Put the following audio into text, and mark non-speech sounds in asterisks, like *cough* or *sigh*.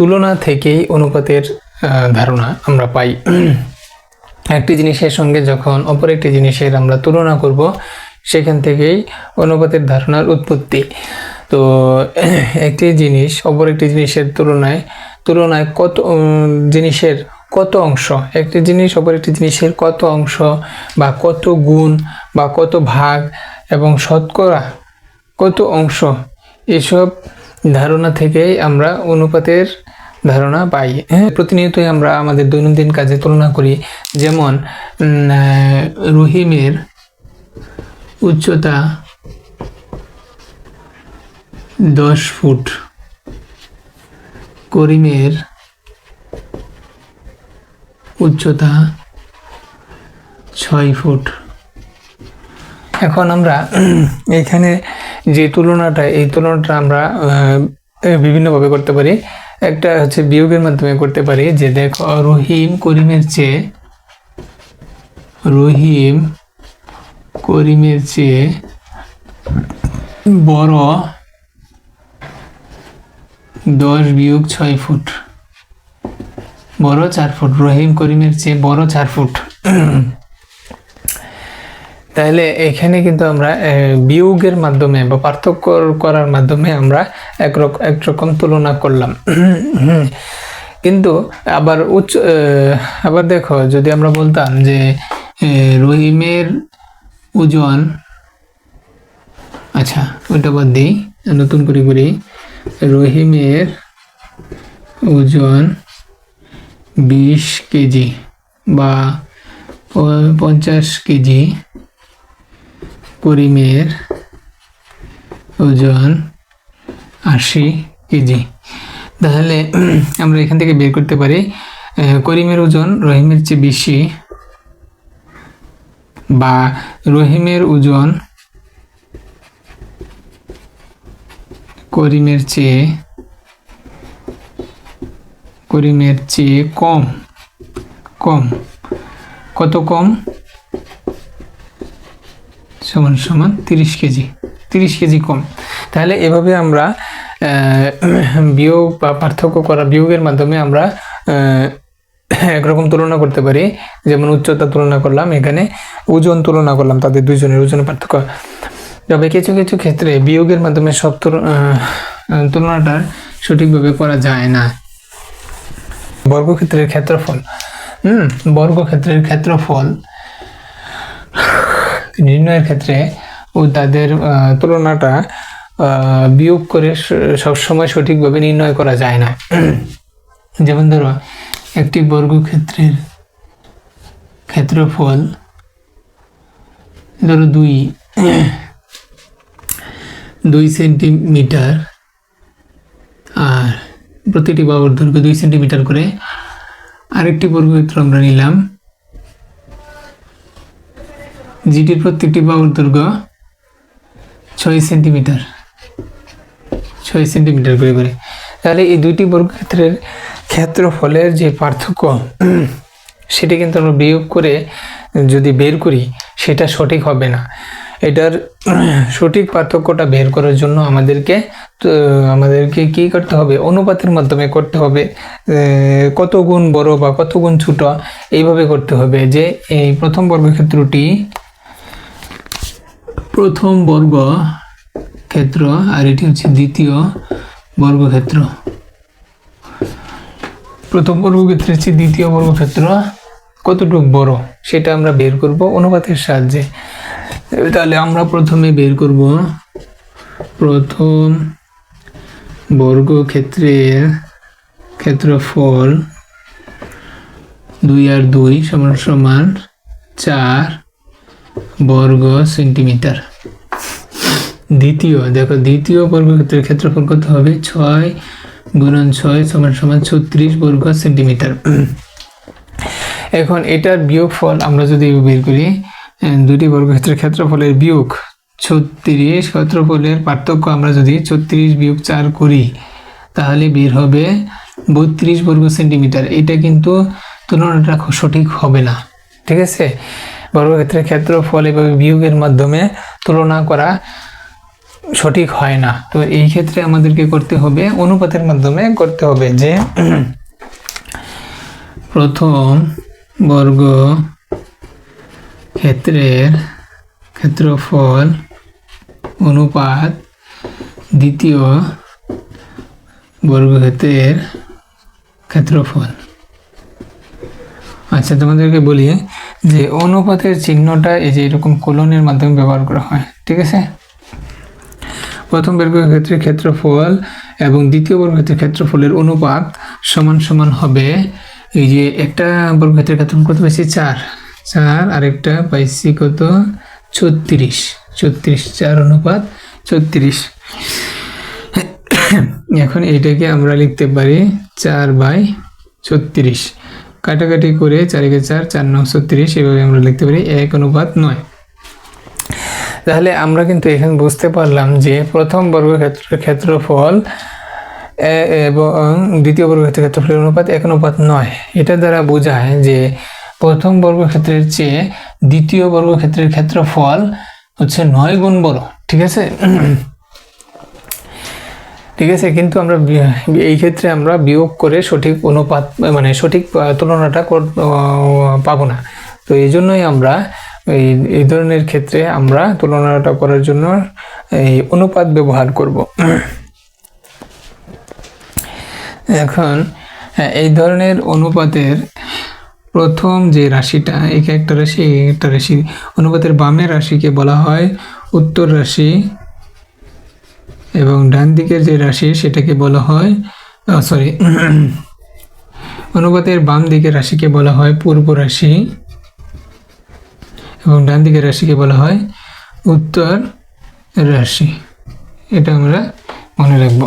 তুলনা থেকেই অনুপাতের ধারণা আমরা পাই। একটি জিনিসের সঙ্গে যখন অপর একটি জিনিসের আমরা তুলনা করব, সেখান থেকেই অনুপাতের ধারণার উৎপত্তি। তো, একটি জিনিস অপর একটি জিনিসের তুলনায় তুলনায় কত জিনিসের কত অংশ, একটি জিনিস অপর একটি জিনিসের কত অংশ বা কত গুণ বা কত ভাগ এবং শতকরা কত অংশ, এসব ধারণা থেকেই আমরা অনুপাতের ধারণা পাই। হ্যাঁ প্রতিনিয়তই আমরা আমাদের দৈনন্দিন কাজে তুলনা করি। যেমন রহিমের উচ্চতা দশ ফুট। করিমের উচ্চতা ছয় ফুট। এখন আমরা *clears throat* এখানে যে তুলনাটা, এই তুলনাটা আমরা বিভিন্নভাবে করতে পারি। একটা হচ্ছে বিয়োগের মাধ্যমে করতে পারি, যে দেখো, রহিম করিমের চেয়ে, রহিম করিমের চেয়ে বড় দশ বিয়োগ ছয় ফুট। বড় চার ফুট, রহিম করিমের চেয়ে বড় চার ফুট। তাহলে এখানে কিন্তু আমরা বিয়োগের মাধ্যমে বা পার্থক্য করার মাধ্যমে আমরা একরকম একরকম তুলনা করলাম। কিন্তু আবার উচ্চ আবার দেখো, যদি আমরা বলতাম যে রহিমের ওজন আচ্ছা ওইটা বাদ দিই, নতুন করে করি, রহিমের ওজন বিশ কেজি বা পঞ্চাশ কেজি করিমের ওজন আশি কেজি। তাহলে *clears throat* আমরা এখান থেকে বের করতে পারি করিমের ওজন রহিমের চেয়ে বেশি বা রহিমের ওজন করিমের চেয়ে করিমের চেয়ে কম কম। কত কম? সমান সমান তিরিশ কেজি তিরিশ কেজি কম। তাহলে এভাবে আমরা বিয়োগ বা পার্থক্য করা, বিয়োগের মাধ্যমে আমরা একরকম তুলনা করতে পারি। যেমন উচ্চতা তুলনা করলাম, এখানে ওজন তুলনা করলাম, তাদের দুইজনের ওজনের পার্থক্য। তবে কিছু কিছু ক্ষেত্রে বিয়োগের মাধ্যমে সব তুলনাটা সঠিকভাবে করা যায় না। বর্গক্ষেত্রের ক্ষেত্রফল, হুম, বর্গক্ষেত্রের ক্ষেত্রফল নির্ণয়ের ক্ষেত্রে ও তাদের তুলনাটা বিয়োগ করে সবসময় সঠিকভাবে নির্ণয় করা যায় না। *clears throat* যেমন ধরো, একটি বর্গক্ষেত্রের ক্ষেত্রফল ধরো দুই *clears throat* দুই সেন্টিমিটার, আর প্রতিটি বাহুর দৈর্ঘ্য দুই সেন্টিমিটার করে আরেকটি বর্গক্ষেত্র আমরা নিলাম। যেটির প্রত্যেকটি বাহুর দৈর্ঘ্য ছয় সেন্টিমিটার। ছয় সেন্টিমিটার করে করে। তাহলে এই দুইটি বর্গক্ষেত্রের ক্ষেত্রফলের যে পার্থক্য, সেটা কিন্তু আমরা বিয়োগ করে যদি বের করি, সেটা সঠিক হবে না। এটার সঠিক পার্থক্যটা বের করার জন্য আমাদেরকে আমাদেরকে কি করতে হবে? অনুপাতের মাধ্যমে করতে হবে কত গুণ বড় বা কত গুণ ছোট, এইভাবে করতে হবে যে এই প্রথম বর্গক্ষেত্রটি প্রথম বর্গ ক্ষেত্র আর এটি হচ্ছে দ্বিতীয় বর্গক্ষেত্র প্রথম বর্গক্ষেত্রের হচ্ছে দ্বিতীয় বর্গক্ষেত্র কতটুক বড় সেটা আমরা বের করব অনুপাতের সাহায্যে। তাহলে আমরা প্রথমে বের করব প্রথম বর্গক্ষেত্রের ক্ষেত্রফল দুই আর দুই সমান সমান চার বর্গ সেন্টিমিটার। দ্বিতীয়, দেখো দ্বিতীয় বর্গক্ষেত্রের ক্ষেত্রফল কত হবে? ছয় গুণন ছয় সমান সমান ছত্রিশ বর্গ সেন্টিমিটার। এখন এটার বিয়োগফল আমরা যদি বের করি দুটি বর্গক্ষেত্রের ক্ষেত্রফলের বিয়োগ ছত্রিশ, ক্ষেত্রফলের পার্থক্য আমরা যদি ছত্রিশ বিয়োগ চার করি, তাহলে বের হবে বত্রিশ বর্গ সেন্টিমিটার। এটা কিন্তু তুলনাটা সঠিক হবে না, ঠিক আছে? বর্গক্ষেত্রের ক্ষেত্রফল এভাবে বিয়োগের মাধ্যমে তুলনা করা সঠিক হয় না। তো এই ক্ষেত্রে আমাদেরকে করতে হবে, অনুপাতের মাধ্যমে করতে হবে যে প্রথম বর্গ ক্ষেত্রের ক্ষেত্রফল অনুপাত দ্বিতীয় বর্গক্ষেত্রের ক্ষেত্রফল। আচ্ছা তোমাদেরকে বলি যে অনুপাতের চিহ্নটা এই যে এরকম কোলনের মাধ্যমে ব্যবহার করা হয়, ঠিক আছে? প্রথম বর্গক্ষেত্রের ক্ষেত্রফল এবং দ্বিতীয় বর্গক্ষেত্রের ক্ষেত্রফলের অনুপাত সমান সমান হবে, এই যে একটা বর্গক্ষেত্রের ক্ষেত্রফল কত পাইছি? চার। চার আরেকটা পাইছি কত? ছত্রিশ। ছত্রিশ, চার অনুপাত ছত্রিশ। এখন এইটাকে আমরা লিখতে পারি চার বাই ছত্রিশ। কাটাকাটি করে চারিকে চার চার নং ছত্রিশ, এভাবে আমরা লিখতে পারি এক অনুপাত নয়। তাহলে আমরা কিন্তু এখানে বুঝতে পারলাম যে প্রথম বর্গক্ষেত্রের ক্ষেত্রফল এবং দ্বিতীয় বর্গক্ষেত্রের ক্ষেত্রফলের অনুপাত এক অনুপাত নয়। এটা দ্বারা বোঝায় যে প্রথম বর্গক্ষেত্রের চেয়ে দ্বিতীয় বর্গক্ষেত্রের ক্ষেত্রফল হচ্ছে নয় গুণ বড়, ঠিক আছে? ঠিক আছে, কিন্তু আমরা এই ক্ষেত্রে আমরা বিয়োগ করে সঠিক অনুপাত মানে সঠিক তুলনাটা পাবো না। তো এই জন্যই আমরা এই এই ধরনের ক্ষেত্রে আমরা তুলনাটা করার জন্য এই অনুপাত ব্যবহার করব। এখন, এই ধরনের অনুপাতের প্রথম যে রাশিটা, এক একটা রাশি, একে একটা রাশি, অনুপাতের বামের রাশিকে বলা হয় উত্তর রাশি এবং ডান দিকের যে রাশি সেটাকে বলা হয় সরি অনুপাতের বাম দিকের রাশিকে বলা হয় পূর্ব রাশি। এবং ডান দিকের রাশিকে বলা হয় উত্তর রাশি। এটা আমরা মনে রাখব।